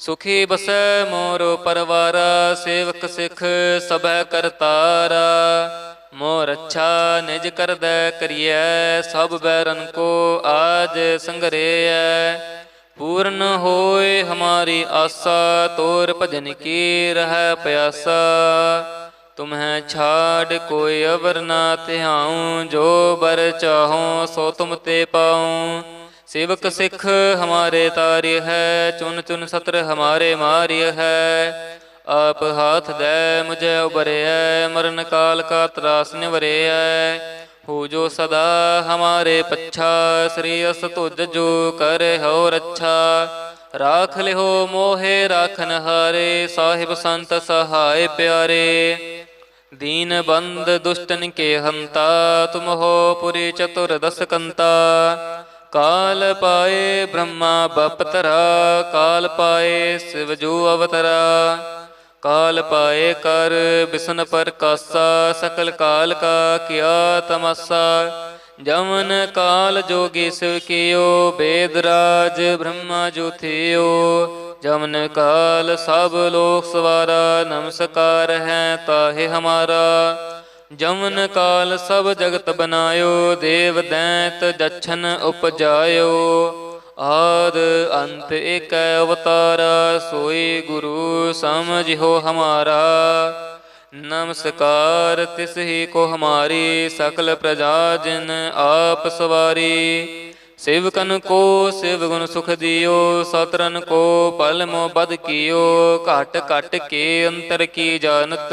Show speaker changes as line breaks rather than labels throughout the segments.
ਸੁਖੀ ਬਸੈ ਮੋਰ ਪਰਵਾਰਾ, ਸੇਵਕ ਸਿਖ ਸਭੈ ਕਰਤਾਰਾ। ਮੋਰ ਅੱਛਾ ਨਿਜ ਕਰਦੈ ਕਰੀਐ, ਸਭ ਬੈਰਨ ਕੋ ਆਜ ਸੰਗਰੇਐ। ਪੂਰਨ ਹੋਏ ਹਮਾਰੀ ਆਸਾ, ਤੋਰ ਭਜਨ ਕੀ ਰਹਿ ਪਿਆਸਾ। ਤੁਮਹਿ ਛਾੜ ਕੋਈ ਅਵਰ ਨਾ ਧਿਆਉ, ਜੋ ਬਰ ਚਾਹੋ ਸੋ ਤੁਮ ਤੇ ਪਾਉ। ਸੇਵਕ ਸਿੱਖ ਹਮਾਰੇ ਤਾਰਿ ਹੈ, ਚੁਨ ਚੁਨ ਸਤਰ ਹਮਾਰੇ ਮਾਰਿ ਹੈ। ਆਪ ਹਾਥ ਦੇ, ਮੁਝੇ ਉਬਰਿਐ ਮਰਨ ਕਾਲ ਕਾ ਤਰਾਸ ਨਿਵਰਿਐ ਹੋ। ਜੋ ਸਦਾ ਹਮਾਰੇ ਪੱਛਾ, ਸ੍ਰੀ ਅਸ ਤੁਜ ਜੋ ਕਰੇ ਹੋ ਰੱਛਾ। ਰਾਖ ਲਿਓ ਮੋਹਿ, ਰਾਖਨ ਹਾਰੇ, ਸਾਹਿਬ ਸੰਤ ਸਹਾਇ ਪਿਆਰੇ। ਦੀਨ ਬੰਦ ਦੁਸ਼ਟਨ ਕੇ ਹੰਤਾ ਤੁਮ ਹੋ ਪੁਰੀ ਚਤੁਰ ਦਸ ਕੰਤਾ ਕਾਲ ਪਾਏ ਬ੍ਰਹਮਾ ਬਪਤਰਾ, ਕਾਲ ਪਾਏ ਸਿਵ ਜੋ ਅਵਤਰਾ। ਕਾਲ ਪਾਏ ਕਰ ਬਿਸਨ ਪ੍ਰਕਾਸਾ, ਸਕਲ ਕਾਲ ਕਾ ਕੀਆ ਤਮਸਾ। ਜਮਨ ਕਾਲ ਜੋਗੀ ਸਿਵ ਕੀਓ, ਬੇਦ ਰਾਜ ਬ੍ਰਹਮਾ ਜੋ ਥਿਓ। ਜਮਨ ਕਾਲ ਸਭ ਲੋਕ ਸਵਾਰਾ, ਨਮਸਕਾਰ ਹੈ ਤਾਹੇ ਹਮਾਰਾ। ਜਮਨ ਕਾਲ ਸਭ ਜਗਤ ਬਨਾਇਓ, ਦੇਵ ਦੈਂਤ ਜਛਨ ਉਪਜਾਇਓ। ਆਦ ਅੰਤ ਇਕ ਅਵਤਾਰਾ, ਸੋਈ ਗੁਰੂ ਸਮਝਿਓ ਹਮਾਰਾ। ਨਮਸਕਾਰ, ਤਿਸ ਹੀ ਕੋ ਹਮਾਰੀ, ਸਕਲ ਪ੍ਰਜਾ ਜਿਨ ਆਪ ਸਵਾਰੀ। ਸੇਵਕਨ ਕੋ ਸ਼ਿਵ ਗੁਣ ਸੁਖ ਦਿਓ, ਸਤਰਨ ਕੋ ਪਲ ਮੋ ਬਦ ਕੀਓ। ਘਟ ਘਟ ਕੇ ਅੰਤਰ ਕੀ ਜਾਣਤ।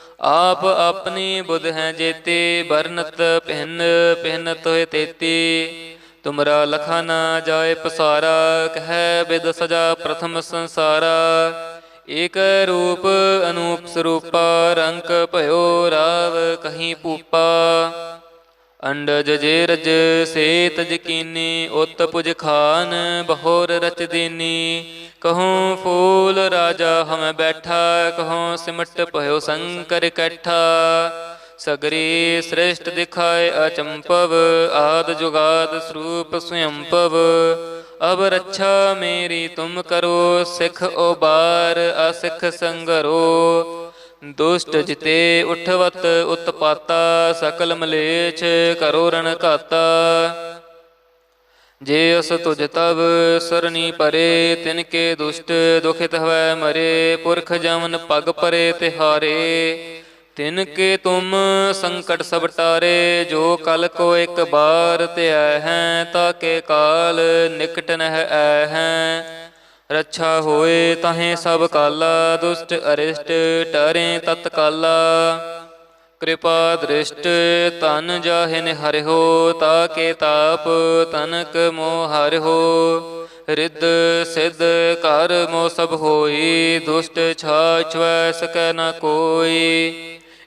ਆਪ ਆਪਣੀ ਬੁਧ ਹੈ ਜੇਤੀ ਬਰਨਤ ਪਹਿਨ ਪਹਿਨਤ ਹੋਏ ਤੇਤੀ। ਤੁਮਰਾ ਲਖਾ ਨਾ ਜਾਏ ਪਸਾਰਾ, ਕਹਿ ਬਿਦ ਸਜਾ ਪ੍ਰਥਮ ਸੰਸਾਰਾ। ਏਕ ਰੂਪ ਅਨੂਪ ਸਰੂਪਾ ਰੰਗ ਭਇਓ ਰਾਵ ਕਹੀਂ ਪੂਪਾ। ਅੰਡਜ ਜੇ ਰਜ ਸੇ ਤਜ ਕੀਨੀ ਉਤ ਪੁਜ ਖਾਨ, ਬਹੋਰ ਰਚ ਦੀਨੀ। ਕਹੂੰ ਫੂਲ ਰਾਜਾ ਹਮ ਬੈਠਾ, ਕਹੂੰ ਸਿਮਟ ਭਇਓ ਸੰਕਰ ਇਕੱਠਾ ਸਗਰੀ ਸ੍ਰਿਸ਼ਟ ਦਿਖਾਏ ਅਚੰਪਵ ਆਦ ਜੁਗਾਦ ਸਰੂਪ ਸੁਯੰਪਵ ਅਬ ਰੱਛਾ ਮੇਰੀ ਤੁਮ ਕਰੋ, ਸਿਖ ਉਬਾਰ ਅਸਿਖ ਸੰਗਰੋ। ਦੁਸ਼ਟ ਜਿਤੇ ਉਠਵਤ ਉਤਪਾਤਾ, ਸਕਲ ਮਲੇਛ ਕਰੋ ਰਣ ਘਾਤਾ। ਜੇ ਅਸ ਤੁਜ ਤਬ ਸਰਨੀ ਪਰੇ, ਤਿਨ ਕੇ ਦੁਸ਼ਟ ਦੁਖਿਤ ਹਵੈ ਮਰੇ, ਪੁਰਖ ਜਮਨ ਪਗ ਪਰੇ ਤਿਹਾਰੇ। ਤਿਨ ਕੇ ਤੁਮ ਸੰਕਟ ਸਭ ਟਾਰੇ, ਜੋ ਕਲ ਕੋ ਇੱਕ ਬਾਰ ਧਿਆ ਹੈ, ਤਾ ਕੇ ਕਾਲ ਨਿਕਟ ਨਹਿ ਐ ਹੈ। ਰੱਛਾ ਹੋਏ ਤਾਹੇ ਸਭ ਕਾਲਾ, ਦੁਸ਼ਟ ਅਰਿਸ਼ਟ ਟਰੇ ਤਤਕਾਲਾ। ਕਿਰਪਾ ਦ੍ਰਿਸ਼ਟ ਤਨ ਜਾਹਿ ਜਾਹਿਨ ਹਰਿਓ ਤਾਕੇ ਤਾਪ ਤਨਕ ਮੋਹ ਹਰਿਓ ਰਿੱਧ ਸਿੱਧ ਕਰ ਮੋ ਸਭ ਹੋਈ, ਦੁਸ਼ਟ ਛਾਛਵੈ ਸਕੈ ਨ ਕੋਈ।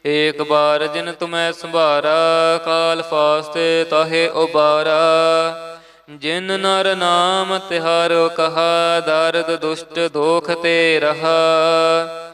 ਏਕ ਬਾਰ ਜਿਨ ਤੁਮੈ ਸੰਭਾਰਾ, ਕਾਲ ਫਾਸਤੇ ਤਾਹੇ ਉਬਾਰਾ। ਜਿਨ ਨਰ ਨਾਮ ਤਿਹਾਰੋ ਕਹਾ, ਦਰਦ ਦੁਸ਼ਟ ਦੋਖ ਤੇ ਰਹਾ।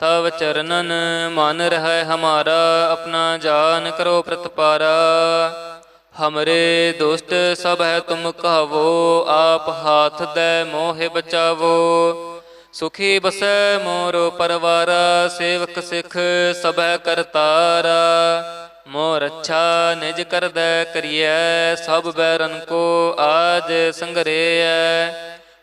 ਤਵ ਚਰਨਨ ਮਨ ਰਹਿ ਹਮਾਰਾ, ਆਪਣਾ ਜਾਨ ਕਰੋ ਪ੍ਰਤਪਾਰਾ। ਹਮਰੇ ਦੁਸ਼ਟ ਸਭ ਹੈ ਤੁਮ ਕਹਵੋ, ਆਪ ਹਾਥ ਦੇ ਮੋਹਿ ਬਚਾਵੋ। ਸੁਖੀ ਬਸੈ ਮੋਰੋ ਪਰਵਾਰਾ, ਸੇਵਕ ਸਿਖ ਸਭੈ ਕਰਤਾਰਾ। ਮੋਰ ਅੱਛਾ ਨਿਜ ਕਰਦੈ ਕਰੀਐ, ਸਭ ਬੈਰਨ ਕੋ ਆਜ ਸੰਗਰੇਐ।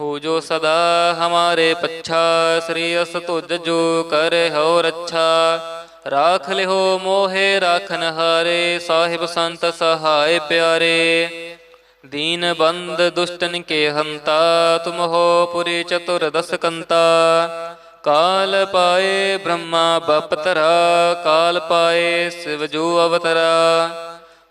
ਹੋ ਜੋ ਸਦਾ ਹਮਾਰੇ ਪੱਛਾ ਸ੍ਰੀ ਅਸ ਤੁਜ ਜੋ ਕਰੇ ਹੋ ਰੱਛਾ ਰਾਖ ਲਿਓ ਮੋਹੇ ਰਾਖਨ ਹਾਰੇ ਸਾਹਿਬ ਸੰਤ ਸਹਾਇ ਪਿਆਰੇ ਦੀਨ ਬੰਦ ਦੁਸ਼ਟਨ ਕੇ ਹੰਤਾ ਤੁਮ ਹੋ ਪੁਰੀ ਚਤੁਰ ਦਸ ਕੰਤਾ ਕਾਲ ਪਾਏ ਬ੍ਰਹਮਾ ਬਪਤਰਾ ਕਾਲ ਪਾਏ ਸਿਵ ਜੋ ਅਵਤਰਾ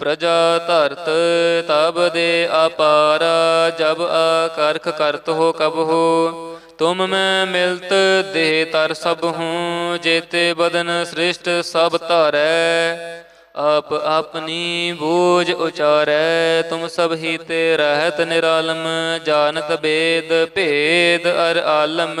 ਪ੍ਰਜਾ ਧਰਤ ਤਬ ਦੇ ਅਪਾਰ, ਜਬ ਆਕਰਖ ਕਰਤ ਹੋ ਕਬ ਹੋ। ਤੁਮ ਮੈਂ ਮਿਲਤ ਦੇਹ ਤਰ ਸਭ ਹੂੰ, ਜੇਤੇ ਬਦਨ ਸ੍ਰਿਸ਼ਟ ਸਭ ਧਾਰੈ। ਆਪ ਆਪਣੀ ਬੋਝ ਉਚਾਰੈ, ਤੁਮ ਸਭ ਹੀ ਤੇ ਰਹਿਤ ਨਿਰਾਲਮ, ਜਾਣਤ ਬੇਦ ਭੇਦ ਅਰ ਆਲਮ।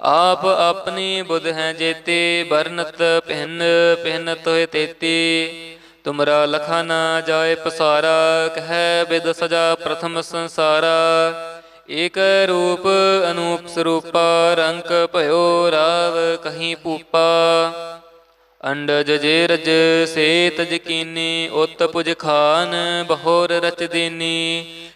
ਆਪ ਆਪਣੀ ਬੁਧ ਹੈ ਜੇਤੇ ਬਰਨਤ ਪਹਿਨ ਪਹਿਨ ਤੋਏ ਤੇਤੀ। ਤੁਮਰਾ ਲਖਾ ਨਾ ਜਾਏ ਪਸਾਰਾ, ਕਹਿ ਬਿਦ ਸਜਾ ਪ੍ਰਥਮ ਸੰਸਾਰਾ। ਏਕ ਰੂਪ ਅਨੂਪ ਸਰੂਪਾ, ਰੰਕ ਭਇਓ ਰਾਵ ਕਹੀਂ ਪੂਪਾ। ਅੰਡਜ ਜੇ ਰਜ ਸੇ ਤਜ ਕੀਨੀ ਉਤ ਪੁਜ ਖਾਨ, ਬਹੋਰ ਰਚ ਦੀਨੀ।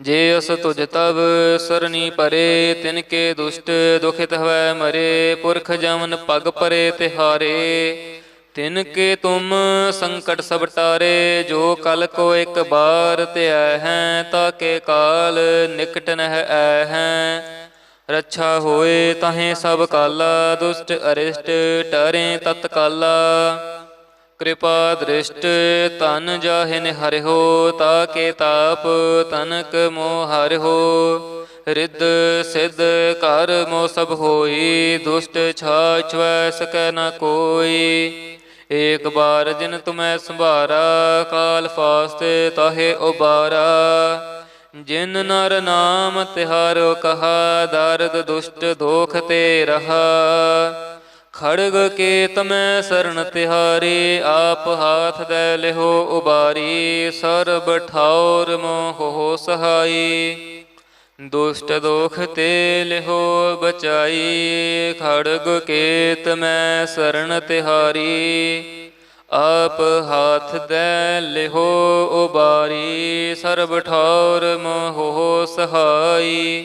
ਜੇ ਅਸ ਤੁਜ ਤਬ ਸਰਨੀ ਪਰੇ, ਤਿਨ ਕੇ ਦੁਸ਼ਟ ਦੁਖਿਤ ਹਵੈ ਮਰੇ, ਪੁਰਖ ਜਮਨ ਪਗ ਪਰੇ ਤਿਹਾਰੇ। ਤਿਨ ਕੇ ਤੁਮ ਸੰਕਟ ਸਭ ਟਾਰੇ, ਜੋ ਕਲ ਕੋ ਇੱਕ ਬਾਰ ਧਿਆ ਹੈ, ਤਾ ਕੇ ਕਾਲ ਨਿਕਟ ਨਹਿ ਐ ਹੈ। ਰੱਛਾ ਹੋਏ ਤਾਹੇ ਸਭ ਕਾਲਾ, ਦੁਸ਼ਟ ਅਰਿਸ਼ਟ ਟਰੇ ਤਤਕਾਲਾ। ਕਿਰਪਾ ਦ੍ਰਿਸ਼ਟ ਤਨ ਜਾਹਿਨ ਹਰਿਓ ਤਾ ਕੇ ਤਾਪ ਤਨਕ ਮੋਹ ਹਰਿਓ ਰਿੱਧ ਸਿੱਧ ਕਰ ਮੋ ਸਭ ਹੋਈ, ਦੁਸ਼ਟ ਛਾਛਵੈ ਸਕੈ ਨ ਕੋਈ। ਏਕ ਬਾਰ ਜਿਨ ਤੁਮੈ ਸੰਭਾਰਾ, ਕਾਲ ਫਾਸਤੇ ਤਾਹੇ ਉਬਾਰਾ। ਜਿਨ ਨਰ ਨਾਮ ਤਿਹਾਰੋ ਕਹਾ, ਦਰਦ ਦੁਸ਼ਟ ਦੋਖ ਤੇ ਰਹਾ। ਖੜਗ ਕੇ ਤਮੈ ਸ਼ਰਨ ਤਿਹਾਰੀ, ਆਪ ਹਾਥ ਦੇ ਲਿਹੋ ਉਬਾਰੀ, ਸਰਬ ਠੌਰ ਮੋਹ ਸਹਾਈ। ਦੁਸ਼ਟ ਦੋਖ ਤੇ ਲਿਹੋ ਬਚਾਈ, ਖੜਗ ਕੇ ਤਮੈ ਸ਼ਰਨ ਤਿਹਾਰੀ, ਆਪ ਹਾਥ ਦੇ ਲਿਹੋ ਉਬਾਰੀ, ਸਰਬ ਠੌਰ ਮੋਹ ਸਹਾਈ।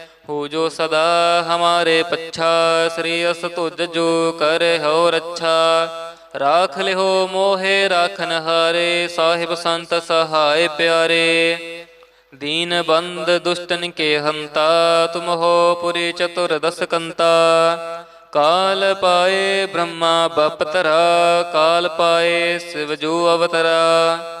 ਹੋ ਜੋ ਸਦਾ ਹਮਾਰੇ ਪੱਛਾ, ਸ੍ਰੀ ਅਸ ਤੁਜ ਜੋ ਕਰੇ ਹੋ ਰੱਛਾ। ਰਾਖ ਲਿਓ ਮੋਹੇ, ਰਾਖਨ ਹਾਰੇ, ਸਾਹਿਬ ਸੰਤ ਸਹਾਇ ਪਿਆਰੇ। ਦੀਨ ਬੰਦ ਦੁਸ਼ਟਨ ਕੇ ਹੰਤਾ, ਤੁਮ ਹੋ ਪੁਰੀ ਚਤੁਰ ਦਸ ਕੰਤਾ। ਕਾਲ ਪਾਏ ਬ੍ਰਹਮਾ ਬਪਤਰਾ, ਕਾਲ ਪਾਏ ਸਿਵ ਜੋ ਅਵਤਰਾ।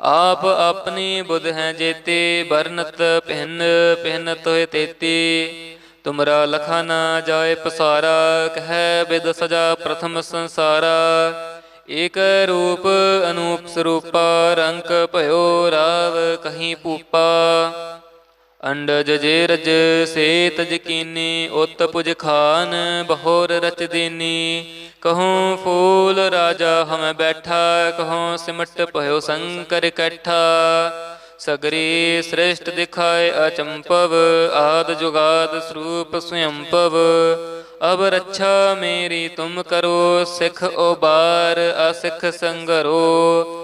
ਆਪ ਆਪਣੀ ਬੁਧ ਹੈ ਜੇਤੀ ਬਰਨਤ ਪਹਿਨ ਭਿੰਨ ਤੋਇ ਤੇਤੀ। ਤੁਮਰਾ ਲਖਾ ਨਾ ਜਾਏ ਪਸਾਰਾ, ਕਹਿ ਬਿਦ ਸਜਾ ਪ੍ਰਥਮ ਸੰਸਾਰਾ। ਏਕ ਰੂਪ ਅਨੂਪ ਸਰੂਪਾ, ਰੰਕ ਭਇਓ ਰਾਵ ਕਹੀਂ ਪੂਪਾ ਅੰਡਜ ਜੇ ਰਜ ਸੇ ਤਜ ਉਤ ਪੁਜ ਖਾਨ, ਬਹੋਰ ਰਚ ਦੀਨੀ। ਕਹੂੰ ਫੂਲ ਰਾਜਾ ਹਮ ਬੈਠਾ, ਕਹੂੰ ਸਿਮਟ ਭਇਓ ਸੰਕਰ ਇਕੱਠਾ ਸਗਰੀ ਸ੍ਰੇਸ਼ਟ ਦਿਖਾਏ ਅਚੰਪਵ ਆਦ ਜੁਗਾਦ ਸਰੂਪ ਸੁਯੰਪਵ ਅਬ ਰੱਛਾ ਮੇਰੀ ਤੁਮ ਕਰੋ, ਸਿਖ ਉਬਾਰ ਅਸਿਖ ਸੰਗਰੋ।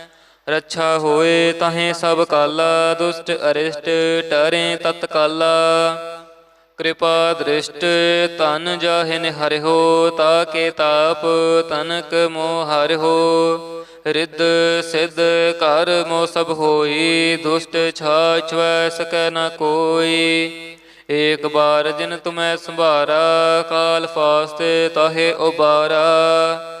ਰੱਛਾ ਹੋਏ ਤਾਹੇ ਸਭ ਕਾਲਾ, ਦੁਸ਼ਟ ਅਰਿਸ਼ਟ ਟਰੇ ਤਤਕਾਲਾ ਕਿਰਪਾ ਦ੍ਰਿਸ਼ਟ ਤਨ ਜਾਹਿਨ ਹਰਿਓ ਤਾ ਕੇ ਤਾਪ ਤਨਕ ਮੋਹ ਹਰਿਓ ਰਿੱਧ ਸਿੱਧ ਕਰ ਮੋ ਸਭ ਹੋਈ, ਦੁਸ਼ਟ ਛਾਛਵੈ ਸਕੈ ਨ ਕੋਈ। ਏਕ ਬਾਰ ਜਿਨ ਤੁਮੈ ਸੰਭਾਰਾ, ਕਾਲ ਫਾਸਤੇ ਤਾਹੇ ਉਬਾਰਾ।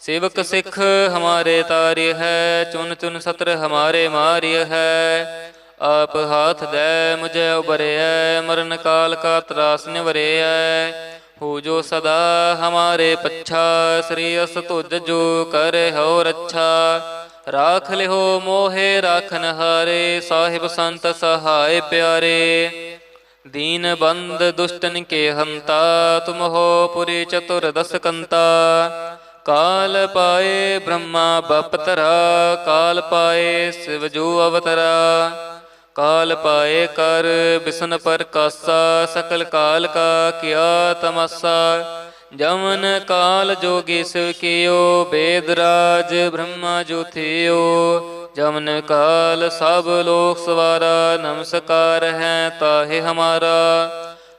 ਸੇਵਕ ਸਿੱਖ ਹਮਾਰੇ ਤਾਰਿ ਹੈ, ਚੁਨ ਚੁਨ ਸਤਰ ਹਮਾਰੇ ਮਾਰਿਯ ਹੈ। ਆਪ ਹਾਥ ਦੇ ਮੁਝੇ ਉਬਰਿਐ ਮਰਨ ਕਾਲ ਕਾ ਤਰਾਸ ਨਿਵਰਿਐ ਹੋ। ਜੋ ਸਦਾ ਹਮਾਰੇ ਪੱਛਾ, ਸ੍ਰੀ ਅਸ ਤੁਜ ਜੋ ਕਰੇ ਹੋ ਰੱਛਾ ਰਾਖ ਲਿਓ ਮੋਹੇ ਰਾਖਨ ਹਾਰੇ ਸਾਹਿਬ ਸੰਤ ਸਹਾਇ ਪਿਆਰੇ। ਦੀਨ ਬੰਦ ਦੁਸ਼ਟਨ ਕੇ ਹੰਤਾ ਤੁਮ ਹੋ ਪੁਰੀ ਚਤੁਰ ਦਸ ਕੰਤਾ ਕਾਲ ਪਾਏ ਬ੍ਰਹਮਾ ਬਪਤਰਾ, ਕਾਲ ਪਾਏ ਸਿਵ ਜੋ ਅਵਤਰਾ। ਕਾਲ ਪਾਏ ਕਰ ਬਿਸਨ ਪ੍ਰਕਾਸਾ, ਸਕਲ ਕਾਲ ਕਾ ਕੀਆ ਤਮਸਾ। ਜਮਨ ਕਾਲ ਜੋਗੀ ਸਿਵ ਕੀਓ, ਬੇਦ ਰਾਜ ਬ੍ਰਹਮਾ ਜੋ ਥਿਓ। ਜਮਨ ਕਾਲ ਸਭ ਲੋਕ ਸਵਾਰਾ, ਨਮਸਕਾਰ ਹੈ ਤਾਹੇ ਹਮਾਰਾ।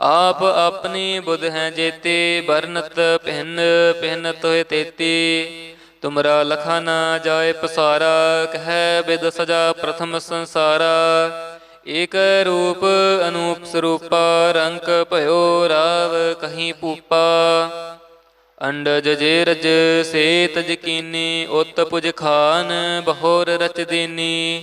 ਆਪ ਆਪਣੀ ਬੁਧ ਹੈ ਜੇਤੀ ਬਰਨਤ ਪਹਿਨ ਪਹਿਨ ਤੋਏ ਤੇਤੀ। ਤੁਮਰਾ ਲਖਾ ਨਾ ਜਾਏ ਪਸਾਰਾ, ਕਹਿ ਬਿਦ ਸਜਾ ਪ੍ਰਥਮ ਸੰਸਾਰਾ। ਏਕ ਰੂਪ ਅਨੂਪ ਸਰੂਪਾ ਰੰਗ ਭਇਓ ਰਾਵ ਕਹੀਂ ਪੂਪਾ। ਅੰਡਜ ਜੇ ਰਜ ਸੇ ਤਜ ਕੀਨੀ ਉਤ ਪੁਜ ਖਾਨ, ਬਹੋਰ ਰਚ ਦੀਨੀ।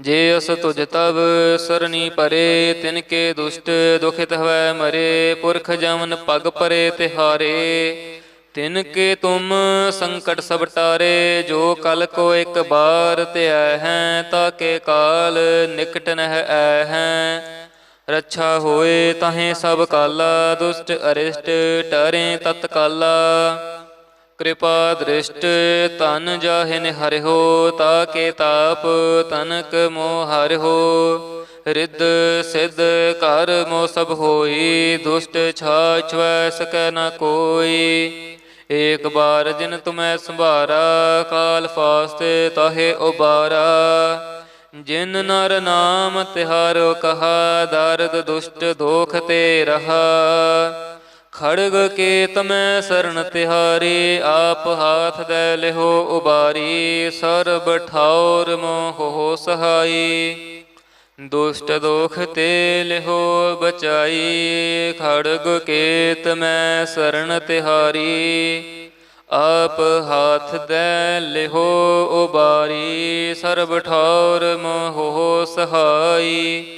ਜੇ ਅਸ ਤੁਜ ਤਬ ਸਰਨੀ ਪਰੇ, ਤਿਨ ਕੇ ਦੁਸ਼ਟ ਦੁਖਿਤ ਹਵੈ ਮਰੇ, ਪੁਰਖ ਜਮਨ ਪਗ ਪਰੇ ਤਿਹਾਰੇ। ਤਿਨ ਕੇ ਤੁਮ ਸੰਕਟ ਸਭ ਟਾਰੇ, ਜੋ ਕਲ ਕੋ ਇੱਕ ਬਾਰ ਧਿਆ ਹੈ ਤਾਕੇ ਕਾਲ ਨਿਕਟ ਨਹਿ ਐ ਹੈ। ਰੱਛਾ ਹੋਏ ਤਾਹੇ ਸਭ ਕਾਲਾ, ਦੁਸ਼ਟ ਅਰਿਸ਼ਟ ਟਰੇ ਤਤਕਾਲਾ। ਕਿਰਪਾ ਦ੍ਰਿਸ਼ਟ ਤਨ ਜਾਹਿ ਜਾਹਿਨ ਹਰਿਓ ਤਾਕੇ ਤਾਪ ਤਨਕ ਮੋਹ ਹਰਿਓ ਰਿੱਧ ਸਿੱਧ ਕਰ ਮੋ ਸਭ ਹੋਈ, ਦੁਸ਼ਟ ਛਾਛਵੈ ਸਕੈ ਨ ਕੋਈ। ਏਕ ਬਾਰ ਜਿਨ ਤੁਮੈ ਸੰਭਾਰਾ, ਕਾਲ ਫਾਸਤੇ ਤਾਹੇ ਉਬਾਰਾ। ਜਿਨ ਨਰ ਨਾਮ ਤਿਹਾਰੋ ਕਹਾ, ਦਰਦ ਦੁਸ਼ਟ ਦੋਖ ਤੇ ਰਹਾ। ਖੜਗ ਕੇ ਤਮੈ ਸ਼ਰਨ ਤਿਹਾਰੀ, ਆਪ ਹਾਥ ਦੇ ਲਿਹੋ ਉਬਾਰੀ, ਸਰਬ ਠੌਰ ਮੋਹ ਹੋ ਸਹਾਈ। ਦੁਸ਼ਟ ਦੋਖ ਤੇ ਲਿਹੋ ਬਚਾਈ, ਖੜਗ ਕੇ ਤਮੈ ਸ਼ਰਨ ਤਿਹਾਰੀ, ਆਪ ਹਾਥ ਦੇ ਲਿਹੋ ਉਬਾਰੀ, ਸਰਬ ਠੌਰ ਮੋਹ ਸਹਾਈ।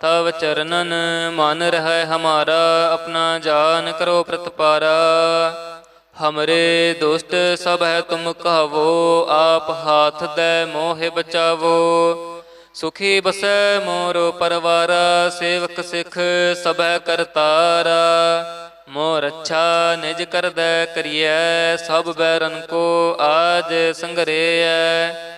ਤਵ ਚਰਨਨ ਮਨ ਰਹਿ ਹਮਾਰਾ, ਆਪਣਾ ਜਾਨ ਕਰੋ ਪ੍ਰਤਪਾਰਾ। ਹਮਰੇ ਦੁਸ਼ਟ ਸਭ ਹੈ ਤੁਮ ਕਹਵੋ, ਆਪ ਹਾਥ ਦੇ ਮੋਹਿ ਬਚਾਵੋ। ਸੁਖੀ ਬਸੈ ਮੋਰੋ ਪਰਵਾਰਾ, ਸੇਵਕ ਸਿਖ ਸਭੈ ਕਰਤਾਰਾ। ਮੋਰ ਅੱਛਾ ਨਿਜ ਕਰਦੈ ਕਰੀਐ, ਸਭ ਬੈਰਨ ਕੋ ਆਜ ਸੰਗਰੇਐ।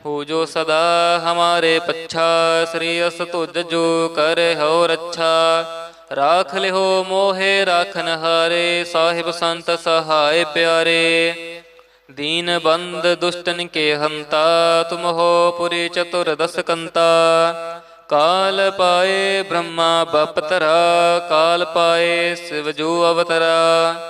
ਹੋ ਜੋ ਸਦਾ ਹਮਾਰੇ ਪੱਛਾ ਸ੍ਰੀ ਅਸ ਤੁਜ ਜੋ ਕਰੇ ਹੋ ਰੱਛਾ ਰਾਖ ਲਿਓ ਮੋਹੇ ਰਾਖਨ ਹਾਰੇ ਸਾਹਿਬ ਸੰਤ ਸਹਾਇ ਪਿਆਰੇ ਦੀਨ ਬੰਦ ਦੁਸ਼ਟਨ ਕੇ ਹੰਤਾ ਤੁਮ ਹੋ ਪੁਰੀ ਚਤੁਰ ਦਸ ਕੰਤਾ ਕਾਲ ਪਾਏ ਬ੍ਰਹਮਾ ਬਪਤਰਾ ਕਾਲ ਪਾਏ ਸਿਵ ਜੋ ਅਵਤਰਾ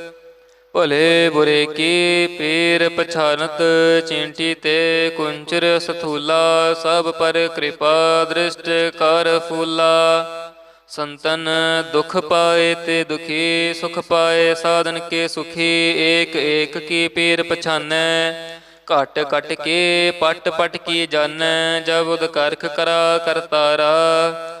ਭਲੇ ਬੁਰੇ ਕੀ ਪੀਰ ਪਛਾਨਤ, ਚਿੰਟੀ ਤੇ ਕੁੰਚਰ ਸਥੂਲਾ, ਸਭ ਪਰ ਕਿਰਪਾ ਦ੍ਰਿਸ਼ਟ ਕਰ ਫੂਲਾ। ਸੰਤਨ ਦੁਖ ਪਾਏ ਤੇ ਦੁਖੀ, ਸੁਖ ਪਾਏ ਸਾਧਨ ਕੇ ਸੁਖੀ, ਏਕ ਏਕ ਕੀ ਪੀਰ ਪਛਾਨੈ। ਘਟ ਘਟ ਕੇ, ਪਟ ਪਟ ਕੀ ਜਾਣੈ ਜਬ ਉਦ ਕਰਖ ਕਰਾ ਕਰਤਾਰਾ।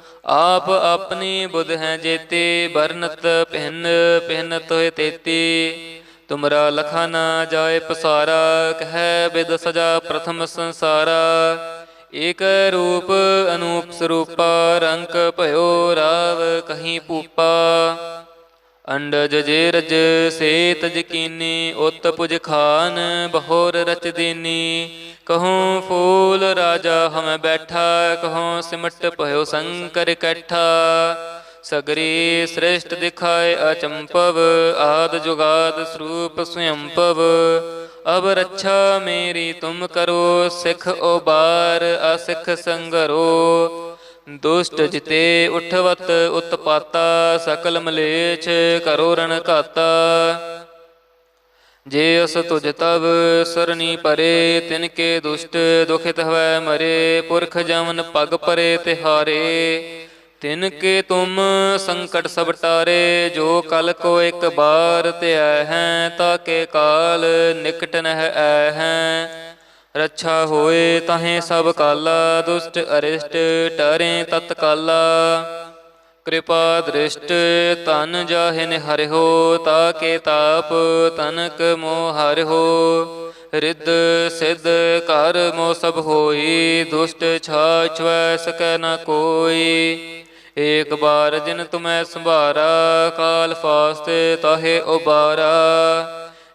ਆਪ ਆਪਣੀ ਬੁੱਧ ਹੈ ਜੇਤੀ ਬਰਨਤ ਪਹਿਨ ਪਹਿਨ ਤੋਏ ਤੇਤੀ। ਤੁਮਰਾ ਲਖਾ ਨਾ ਜਾਏ ਪਸਾਰਾ, ਕਹਿ ਬਿਦ ਸਜਾ ਪ੍ਰਥਮ ਸੰਸਾਰਾ। ਏਕ ਰੂਪ ਅਨੂਪ ਸਰੂਪਾ ਰੰਕ ਭਇਓ ਰਾਵ ਕਹੀਂ ਪੂਪਾ। ਅੰਡਜ ਜੇ ਰਜ ਸੇਤ ਜਕੀਨੀ ਉਤ ਪੁਜ ਖਾਨ, ਬਹੋਰ ਰਚ ਦੀਨੀ। ਕਹੂੰ ਫੂਲ ਰਾਜਾ ਹਮ ਬੈਠਾ, ਕਹੂੰ ਸਿਮਟ ਭਇਓ ਸੰਕਰ ਇਕੱਠਾ ਸਗਰੀ ਸ੍ਰੇਸ਼ਟ ਦਿਖਾਏ ਅਚੰਪਵ ਆਦ ਜੁਗਾਦ ਸਰੂਪ ਸੁਯੰਪਵ ਅਬ ਰੱਛਾ ਮੇਰੀ ਤੁਮ ਕਰੋ, ਸਿਖ ਉਬਾਰ ਅਸਿਖ ਸੰਗਰੋ। ਦੁਸ਼ਟ ਜਿਤੇ ਉਠਵਤ ਉਤਪਾਤਾ, ਸਕਲ ਮਲੇਛ ਕਰੋ ਰਣ ਘਾਤਾ। ਜੇ ਅਸ ਤੁਜ ਤਬ ਸਰਨੀ ਪਰੇ, ਤਿਨ ਕੇ ਦੁਸ਼ਟ ਦੁਖਿਤ ਹਵੈ ਮਰੇ, ਪੁਰਖ ਜਮਨ ਪਗ ਪਰੇ ਤਿਹਾਰੇ। ਤਿਨ ਕੇ ਤੁਮ ਸੰਕਟ ਸਭ ਟਾਰੇ, ਜੋ ਕਲ ਕੋ ਇੱਕ ਬਾਰ ਧਿਆ ਹੈ ਤਾਕੇ ਕਾਲ ਨਿਕਟ ਨਹਿ ਐ ਹੈ। ਰੱਛਾ ਹੋਏ ਤਾਹੇ ਸਭ ਕਾਲਾ, ਦੁਸ਼ਟ ਅਰਿਸ਼ਟ ਟਰੇ ਤਤਕਾਲਾ ਕਿਰਪਾ ਦ੍ਰਿਸ਼ਟ ਤਨ ਜਾਹਿਨ ਹਰਿਓ ਤਾਕੇ ਤਾਪ ਤਨਕ ਮੋਹ ਹਰਿਓ ਰਿੱਧ ਸਿੱਧ ਕਰ ਮੋ ਸਭ ਹੋਈ, ਦੁਸ਼ਟ ਛਾਛਵੈ ਸਕੈ ਨ ਕੋਈ। ਏਕ ਬਾਰ ਜਿਨ ਤੁਮੈ ਸੰਭਾਰਾ, ਕਾਲ ਫਾਸਤੇ ਤਾਹੇ ਉਬਾਰਾ।